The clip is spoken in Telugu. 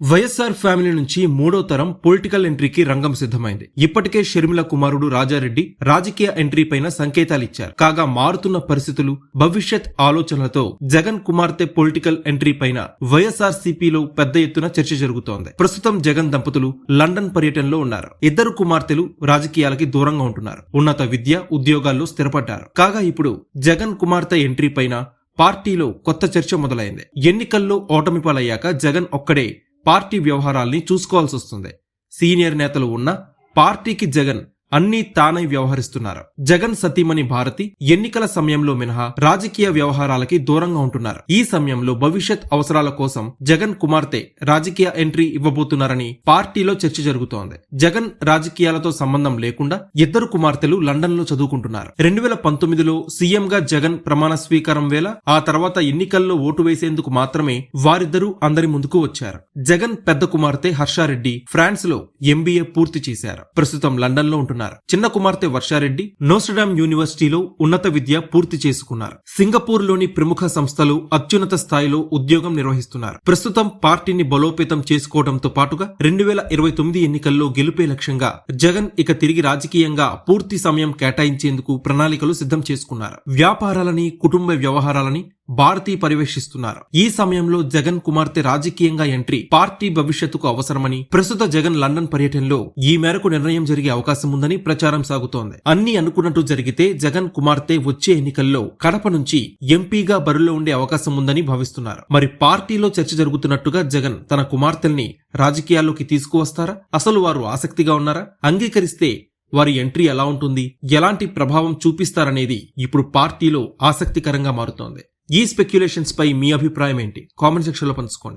వైఎస్ఆర్ ఫ్యామిలీ నుంచి మూడో తరం పొలిటికల్ ఎంట్రీకి రంగం సిద్ధమైంది. ఇప్పటికే షర్మిల కుమారుడు రాజారెడ్డి రాజకీయ ఎంట్రీ పైన సంకేతాలిచ్చారు కాగా మారుతున్న పరిస్థితులు భవిష్యత్ ఆలోచనలతో జగన్ కుమార్తె పొలిటికల్ ఎంట్రీ పైన వైఎస్ఆర్ సిపిలో పెద్ద ఎత్తున చర్చ జరుగుతోంది. ప్రస్తుతం జగన్ దంపతులు లండన్ పర్యటనలో ఉన్నారు. ఇద్దరు కుమార్తెలు రాజకీయాలకి దూరంగా ఉంటున్నారు. ఉన్నత విద్య ఉద్యోగాల్లో స్థిరపడ్డారు. కాగా ఇప్పుడు జగన్ కుమార్తె ఎంట్రీ పైన పార్టీలో కొత్త చర్చ మొదలైంది. ఎన్నికల్లో ఓటమి పాలయ్యాక జగన్ ఒక్కడే పార్టీ వ్యవహారాల్ని చూసుకోవాల్సి వస్తుంది సీనియర్ నేతలు ఉన్న పార్టీకి జగన్ అన్నీ తానై వ్యవహరిస్తున్నారు. జగన్ సతీమణి భారతి ఎన్నికల సమయంలో మినహా రాజకీయ వ్యవహారాలకి దూరంగా ఉంటున్నారు. ఈ సమయంలో భవిష్యత్ అవసరాల కోసం జగన్ కుమార్తె రాజకీయ ఎంట్రీ ఇవ్వబోతున్నారని పార్టీలో చర్చ జరుగుతోంది. జగన్ రాజకీయాలతో సంబంధం లేకుండా ఇద్దరు కుమార్తెలు లండన్లో చదువుకుంటున్నారు. రెండు వేల పంతొమ్మిదిలో సీఎం గా జగన్ ప్రమాణ స్వీకారం వేళ ఆ తర్వాత ఎన్నికల్లో ఓటు వేసేందుకు మాత్రమే వారిద్దరూ అందరి ముందుకు వచ్చారు. జగన్ పెద్ద కుమార్తె హర్షారెడ్డి ఫ్రాన్స్లో ఎంబీఏ పూర్తి చేశారు. ప్రస్తుతం లండన్లో ఉంటున్నారు. చిన్న కుమార్తె వర్షారెడ్డి నోస్టడామ్ యూనివర్సిటీలో ఉన్నత విద్య పూర్తి చేసుకున్నారు. సింగపూర్లోని ప్రముఖ సంస్థలు అత్యున్నత స్థాయిలో ఉద్యోగం నిర్వహిస్తున్నారు. ప్రస్తుతం పార్టీని బలోపేతం చేసుకోవడంతో పాటుగా రెండు వేల ఇరవై తొమ్మిది ఎన్నికల్లో గెలుపే లక్ష్యంగా జగన్ ఇక తిరిగి రాజకీయంగా పూర్తి సమయం కేటాయించేందుకు ప్రణాళికలు సిద్ధం చేసుకున్నారు. వ్యాపారాలని కుటుంబ వ్యవహారాలని భారతి పర్యవేక్షిస్తున్నారు ఈ సమయంలో జగన్ కుమార్తె రాజకీయంగా ఎంట్రీ పార్టీ భవిష్యత్తుకు అవసరమని ప్రస్తుత జగన్ లండన్ పర్యటనలో ఈ మేరకు నిర్ణయం జరిగే అవకాశం ఉందని ప్రచారం సాగుతోంది. అన్ని అనుకున్నట్టు జరిగితే జగన్ కుమార్తె వచ్చే ఎన్నికల్లో కడప నుంచి ఎంపీగా బరిలో ఉండే అవకాశం ఉందని భావిస్తున్నారు. మరి పార్టీలో చర్చ జరుగుతున్నట్టుగా జగన్ తన కుమార్తెల్ని రాజకీయాల్లోకి తీసుకువస్తారా? అసలు వారు ఆసక్తిగా ఉన్నారా? అంగీకరిస్తే వారి ఎంట్రీ ఎలా ఉంటుంది? ఎలాంటి ప్రభావం చూపిస్తారనేది ఇప్పుడు పార్టీలో ఆసక్తికరంగా మారుతోంది. ఈ స్పెక్యులేషన్స్ పై మీ అభిప్రాయం ఏంటి? కామెంట్ సెక్షన్లో పంచుకోండి.